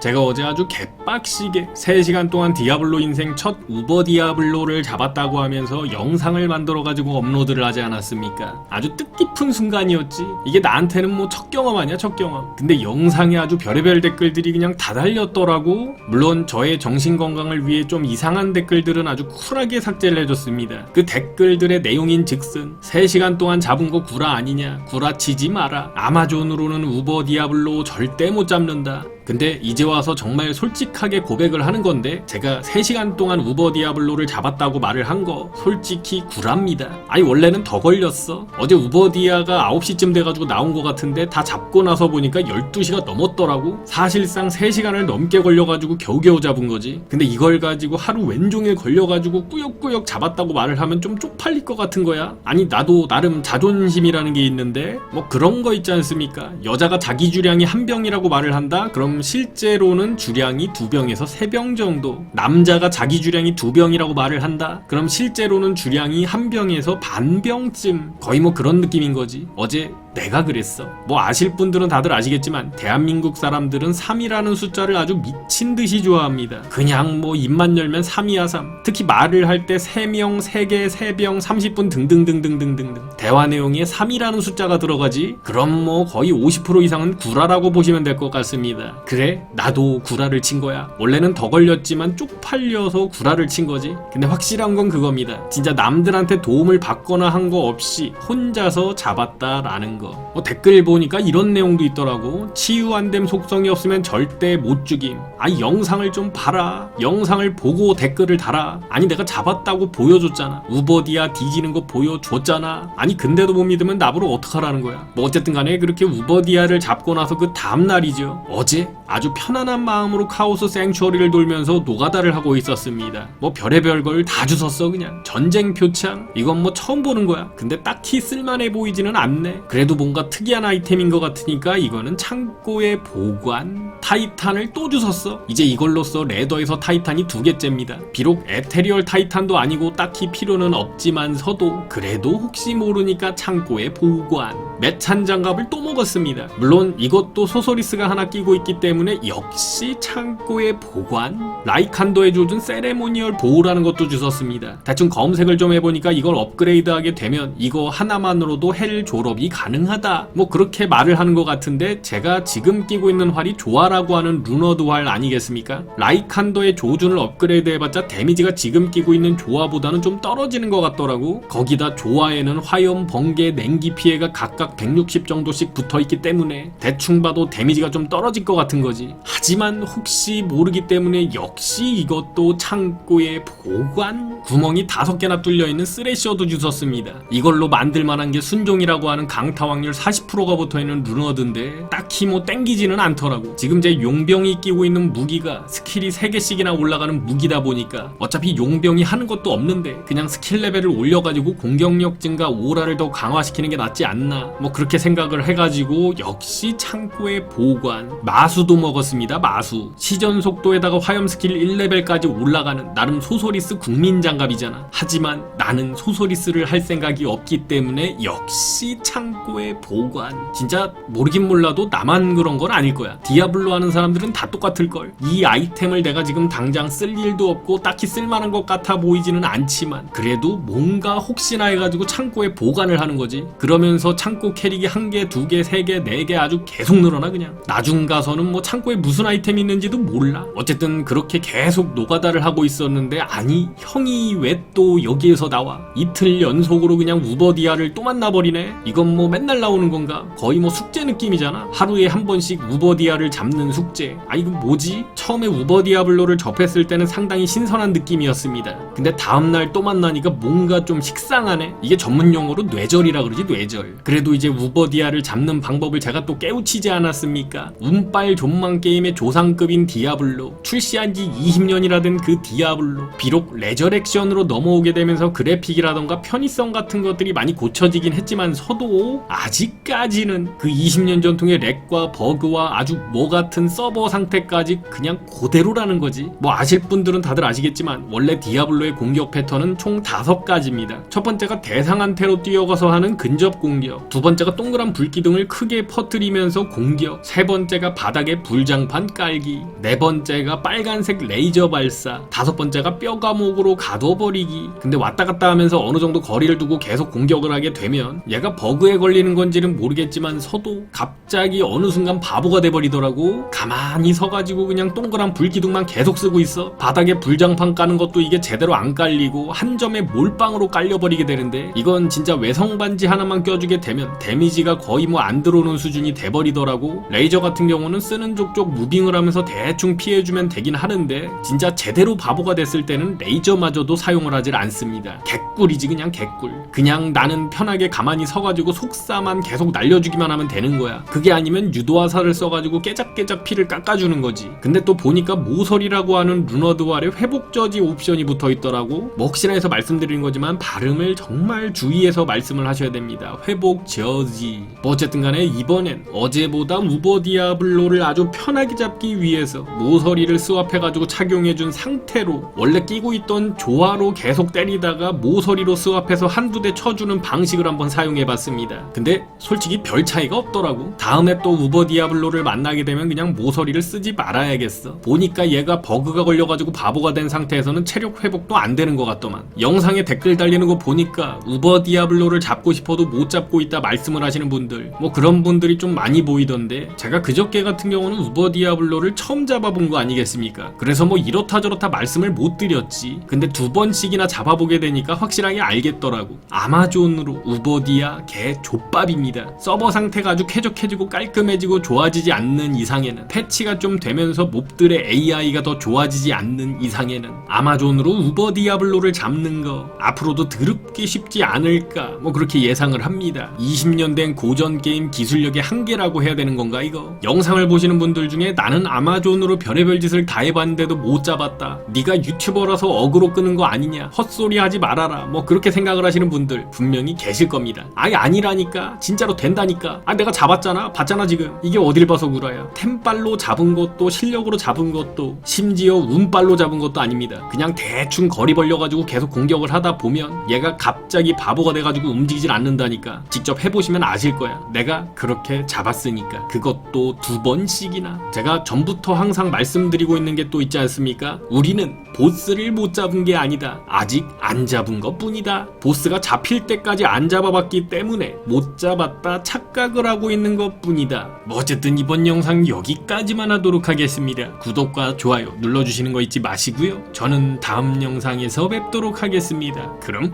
제가 어제 아주 개빡시게 3시간 동안 디아블로 인생 첫 우버 디아블로를 잡았다고 하면서 영상을 만들어가지고 업로드를 하지 않았습니까? 아주 뜻깊은 순간이었지. 이게 나한테는 뭐 첫 경험 아니야, 첫 경험. 근데 영상에 아주 별의별 댓글들이 그냥 다 달렸더라고. 물론 저의 정신건강을 위해 좀 이상한 댓글들은 아주 쿨하게 삭제를 해줬습니다. 그 댓글들의 내용인 즉슨 3시간 동안 잡은 거 구라 아니냐, 구라치지 마라. 아마존으로는 우버 디아블로 절대 못 잡는다. 근데 이제 와서 정말 솔직하게 고백을 하는 건데 제가 3시간 동안 우버 디아블로를 잡았다고 말을 한 거 솔직히 구랍니다. 아니 원래는 더 걸렸어. 어제 우버 디아가 9시쯤 돼가지고 나온 거 같은데 다 잡고 나서 보니까 12시가 넘었더라고. 사실상 3시간을 넘게 걸려가지고 겨우겨우 잡은 거지. 근데 이걸 가지고 하루 왼종일 걸려가지고 꾸역꾸역 잡았다고 말을 하면 좀 쪽팔릴 것 같은 거야. 아니 나도 나름 자존심이라는 게 있는데 뭐 그런 거 있지 않습니까? 여자가 자기 주량이 한 병이라고 말을 한다? 그럼 실제로는 주량이 두 병에서 세 병 정도. 남자가 자기 주량이 두 병이라고 말을 한다? 그럼 실제로는 주량이 한 병에서 반 병쯤. 거의 뭐 그런 느낌인 거지. 어제 내가 그랬어. 뭐 아실 분들은 다들 아시겠지만 대한민국 사람들은 3이라는 숫자를 아주 미친 듯이 좋아합니다. 그냥 뭐 입만 열면 3이야 3. 특히 말을 할 때 3명, 3개, 3병, 30분 등등등등등등. 대화 내용에 3이라는 숫자가 들어가지? 그럼 뭐 거의 50% 이상은 구라라고 보시면 될 것 같습니다. 그래, 나도 구라를 친 거야. 원래는 더 걸렸지만 쪽팔려서 구라를 친 거지. 근데 확실한 건 그겁니다. 진짜 남들한테 도움을 받거나 한 거 없이 혼자서 잡았다라는 거. 뭐 댓글 보니까 이런 내용도 있더라고. 치유 안 됨 속성이 없으면 절대 못 죽임. 아니 영상을 좀 봐라. 영상을 보고 댓글을 달아. 아니 내가 잡았다고 보여줬잖아. 우버디아 뒤지는 거 보여줬잖아. 아니 근데도 못 믿으면 나보러 어떡하라는 거야. 뭐 어쨌든 간에 그렇게 우버디아를 잡고 나서 그 다음 날이죠. 어제 아주 편안한 마음으로 카오스 생츄어리를 돌면서 노가다를 하고 있었습니다. 뭐 별의별 걸 다 주웠어 그냥. 전쟁 표창? 이건 뭐 처음 보는 거야. 근데 딱히 쓸만해 보이지는 않네. 그래도 뭔가 특이한 아이템인 것 같으니까 이거는 창고에 보관. 타이탄을 또 주웠어. 이제 이걸로써 레더에서 타이탄이 두 개째입니다. 비록 에테리얼 타이탄도 아니고 딱히 필요는 없지만서도 그래도 혹시 모르니까 창고에 보관. 매찬 장갑을 또 먹었습니다. 물론 이것도 소소리스가 하나 끼고 있기 때문에 역시 창고에 보관. 라이칸도에 조준 세레모니얼 보호라는 것도 주웠습니다. 대충 검색을 좀 해보니까 이걸 업그레이드하게 되면 이거 하나만으로도 헬 졸업이 가능하다. 뭐 그렇게 말을 하는 것 같은데 제가 지금 끼고 있는 활이 조화라고 하는 루너드 활 아니겠습니까? 라이칸도의 조준을 업그레이드 해봤자 데미지가 지금 끼고 있는 조화보다는 좀 떨어지는 것 같더라고. 거기다 조화에는 화염, 번개, 냉기 피해가 각각 160 정도씩 붙어 있기 때문에 대충 봐도 데미지가 좀 떨어질 것 같은 거지. 하지만 혹시 모르기 때문에 역시 이것도 창고에 보관? 구멍이 다섯 개나 뚫려 있는 쓰레셔도 주웠습니다. 이걸로 만들 만한 게 순종이라고 하는 강타 확률 40%가 붙어 있는 루너드인데 딱히 뭐 땡기지는 않더라고. 지금 제 용병이 끼고 있는 무기가 스킬이 3개씩이나 올라가는 무기다 보니까 어차피 용병이 하는 것도 없는데 그냥 스킬 레벨을 올려가지고 공격력 증가 오라를 더 강화시키는 게 낫지 않나 뭐 그렇게 생각을 해가지고 역시 창고에 보관. 마수도 먹었습니다 마수. 시전 속도에다가 화염 스킬 1레벨까지 올라가는 나름 소소리스 국민 장갑이잖아. 하지만 나는 소소리스를 할 생각이 없기 때문에 역시 창고에 보관. 진짜 모르긴 몰라도 나만 그런 건 아닐 거야. 디아블로 하는 사람들은 다 똑같을걸. 이 아이템을 내가 지금 당장 쓸 일도 없고 딱히 쓸만한 것 같아 보이지는 않지만 그래도 뭔가 혹시나 해가지고 창고에 보관을 하는 거지. 그러면서 창고 캐릭이 한 개, 두 개, 세 개, 네 개 아주 계속 늘어나 그냥. 나중 가서는 뭐 창고에 무슨 아이템이 있는지도 몰라. 어쨌든 그렇게 계속 노가다를 하고 있었는데 아니 형이 왜 또 여기에서 나와? 이틀 연속으로 그냥 우버디아를 또 만나버리네? 이건 뭐 맨날 나오는 건가? 거의 뭐 숙제 느낌이잖아. 하루에 한 번씩 우버디아를 잡는 숙제. 아 이거 뭐지? 처음에 우버디아블로를 접했을 때는 상당히 신선한 느낌이었습니다. 근데 다음날 또 만나니까 뭔가 좀 식상하네. 이게 전문 용어로 뇌절이라 그러지 뇌절. 그래도 이제 우버디아를 잡는 방법을 제가 또 깨우치지 않았습니까? 운빨 존망 게임의 조상급인 디아블로 출시한 지 20년이라 된 그 디아블로 비록 레저렉션으로 넘어오게 되면서 그래픽이라던가 편의성 같은 것들이 많이 고쳐지긴 했지만 서도 아직까지는 그 20년 전통의 렉과 버그와 아주 뭐 같은 서버 상태까지 그냥 그대로라는 거지. 뭐 아실 분들은 다들 아시겠지만 원래 디아블로의 공격 패턴은 총 5가지입니다. 첫 번째가 대상한테로 뛰어가서 하는 근접 공격 두 번째 가 동그란 불기둥을 크게 퍼뜨리면서 공격, 세 번째가 바닥에 불장판 깔기, 네 번째가 빨간색 레이저 발사, 다섯 번째가 뼈 감옥으로 가둬버리기. 근데 왔다 갔다 하면서 어느 정도 거리를 두고 계속 공격을 하게 되면 얘가 버그에 걸리는 건지는 모르겠지만 서도 갑자기 어느 순간 바보가 돼버리더라고. 가만히 서가지고 그냥 동그란 불기둥만 계속 쓰고 있어. 바닥에 불장판 까는 것도 이게 제대로 안 깔리고 한 점에 몰빵으로 깔려버리게 되는데 이건 진짜 외성 반지 하나만 껴주게 되면 데미지가 거의 뭐 안 들어오는 수준이 돼버리더라고. 레이저 같은 경우는 쓰는 족족 무빙을 하면서 대충 피해주면 되긴 하는데 진짜 제대로 바보가 됐을 때는 레이저마저도 사용을 하질 않습니다. 개꿀이지 그냥 개꿀. 그냥 나는 편하게 가만히 서가지고 속사만 계속 날려주기만 하면 되는 거야. 그게 아니면 유도화살을 써가지고 깨작깨작 피를 깎아주는 거지. 근데 또 보니까 모서리라고 하는 루너드 아래 회복 저지 옵션이 붙어 있더라고. 뭐 혹시나 해서 말씀드리는 거지만 발음을 정말 주의해서 말씀을 하셔야 됩니다. 회복 저지. 뭐 어쨌든 간에 이번엔 어제보다 우버 디아블로를 아주 편하게 잡기 위해서 모서리를 스왑해가지고 착용해준 상태로 원래 끼고 있던 조화로 계속 때리다가 모서리로 스왑해서 한두 대 쳐주는 방식을 한번 사용해봤습니다. 근데 솔직히 별 차이가 없더라고. 다음에 또 우버 디아블로를 만나게 되면 그냥 모서리를 쓰지 말아야겠어. 보니까 얘가 버그가 걸려가지고 바보가 된 상태에서는 체력 회복도 안 되는 것 같더만. 영상에 댓글 달리는 거 보니까 우버 디아블로를 잡고 싶어도 못 잡고 있다 말씀을 하시는 분들 뭐 그런 분들이 좀 많이 보이던데 제가 그저께 같은 경우는 우버 디아블로를 처음 잡아본 거 아니겠습니까? 그래서 뭐 이렇다 저렇다 말씀을 못 드렸지. 근데 두 번씩이나 잡아보게 되니까 확실하게 알겠더라고. 아마존으로 우버디아 개 족밥입니다. 서버 상태가 아주 쾌적해지고 깔끔해지고 좋아지지 않는 이상에는 패치가 좀 되면서 몹들의 AI가 더 좋아지지 않는 이상에는 아마존으로 우버 디아블로를 잡는 거 앞으로도 드럽게 쉽지 않을까 뭐 그렇게 예상을 합니다. 20년 된 고전 게임 기술력의 한계라고 해야 되는 건가 이거? 영상을 보시는 분들 중에 나는 아마존으로 별의별 짓을 다 해봤는데도 못 잡았다. 네가 유튜버라서 어그로 끄는 거 아니냐? 헛소리 하지 말아라. 뭐 그렇게 생각을 하시는 분들 분명히 계실 겁니다. 아예 아니라니까. 진짜로 된다니까. 아 내가 잡았잖아. 봤잖아 지금. 이게 어딜 봐서 구라야. 템빨로 잡은 것도 실력으로 잡은 것도 심지어 운빨로 잡은 것도 아닙니다. 그냥 대충 거리 벌려가지고 계속 공격을 하다 보면 얘가 갑자기 바보가 돼가지고 움직이질 않는다니까. 직접 해 보시면 아실 거야. 내가 그렇게 잡았으니까. 그것도 두 번씩이나. 제가 전부터 항상 말씀드리고 있는 게 또 있지 않습니까? 우리는 보스를 못 잡은 게 아니다. 아직 안 잡은 것 뿐이다. 보스가 잡힐 때까지 안 잡아봤기 때문에 못 잡았다 착각을 하고 있는 것 뿐이다. 뭐 어쨌든 이번 영상 여기까지만 하도록 하겠습니다. 구독과 좋아요 눌러주시는 거 잊지 마시고요. 저는 다음 영상에서 뵙도록 하겠습니다. 그럼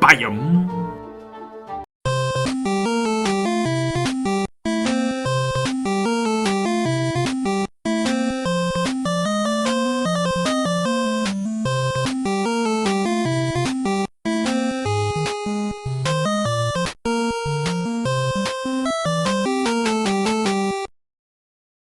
빠염.